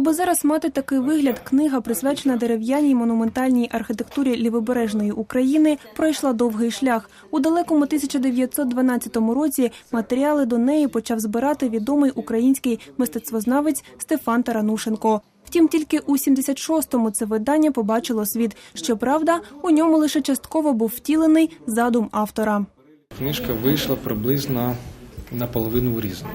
Аби зараз мати такий вигляд, книга, присвячена дерев'яній монументальній архітектурі лівобережної України, пройшла довгий шлях. У далекому 1912 році матеріали до неї почав збирати відомий український мистецтвознавець Стефан Таранушенко. Втім, тільки у 76-му це видання побачило світ. Щоправда, у ньому лише частково був втілений задум автора. Книжка вийшла приблизно наполовину урізана.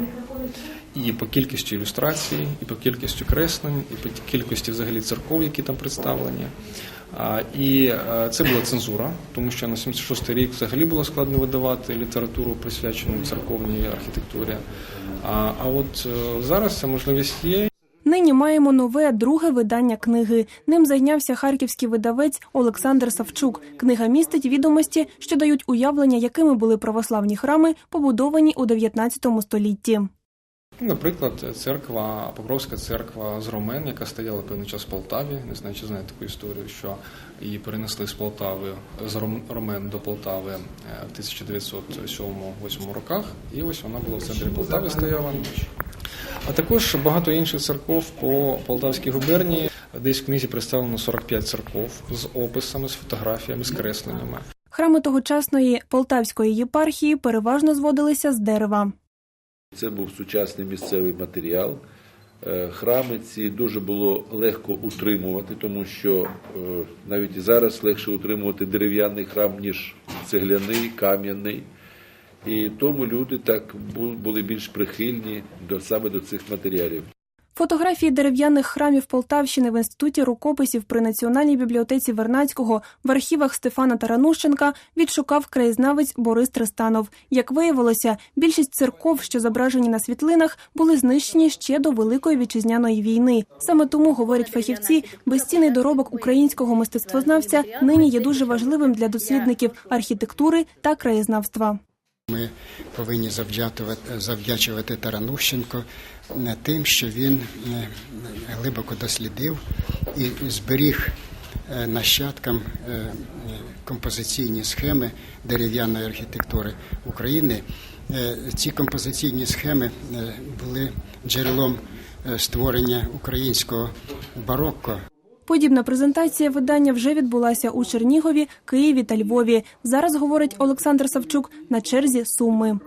І по кількості ілюстрацій, і по кількості креслень, і по кількості взагалі церков, які там представлені. І е, це була цензура, тому що на 76-й рік взагалі було складно видавати літературу, присвячену церковній архітектурі. А, а от е, зараз ця можливість є. Нині маємо нове друге видання книги. Ним зайнявся харківський видавець Олександр Савчук. Книга містить відомості, що дають уявлення, якими були православні храми, побудовані у 19 столітті. Ну, Наприклад, церква, Покровська церква з Ромен, яка стояла певний час в Полтаві. Не знаю, чи знаєте таку історію, що її перенесли з Полтави з Ромен до Полтави е, в 1907-8 роках. І ось вона була в центрі Полтави стояла. А також багато інших церков по Полтавській губернії. Десь в книзі представлено 45 церков з описами, з фотографіями, з кресленнями. Храми тогочасної Полтавської єпархії переважно зводилися з дерева. Це був сучасний місцевий матеріал. Е, Храми ці дуже було легко утримувати, тому що е, навіть і зараз легше утримувати дерев'яний храм, ніж цегляний, кам'яний. І тому люди так були більш прихильні до саме до цих матеріалів. Фотографії дерев'яних храмів Полтавщини в інституті рукописів при Національній бібліотеці Вернацького в архівах Стефана Таранущенка відшукав краєзнавець Борис Тристанов. Як виявилося, більшість церков, що зображені на світлинах, були знищені ще до Великої вітчизняної війни. Саме тому, говорять фахівці, безцінний доробок українського мистецтвознавця нині є дуже важливим для дослідників архітектури та краєзнавства. Ми повинні завдячувати, Таранущенко тим, що він е, глибоко дослідив і зберіг е, нащадкам е, композиційні схеми дерев'яної архітектури України. Ці композиційні схеми були джерелом створення українського барокко. Подібна презентація видання вже відбулася у Чернігові, Києві та Львові. Зараз говорить Олександр Савчук на черзі Суми.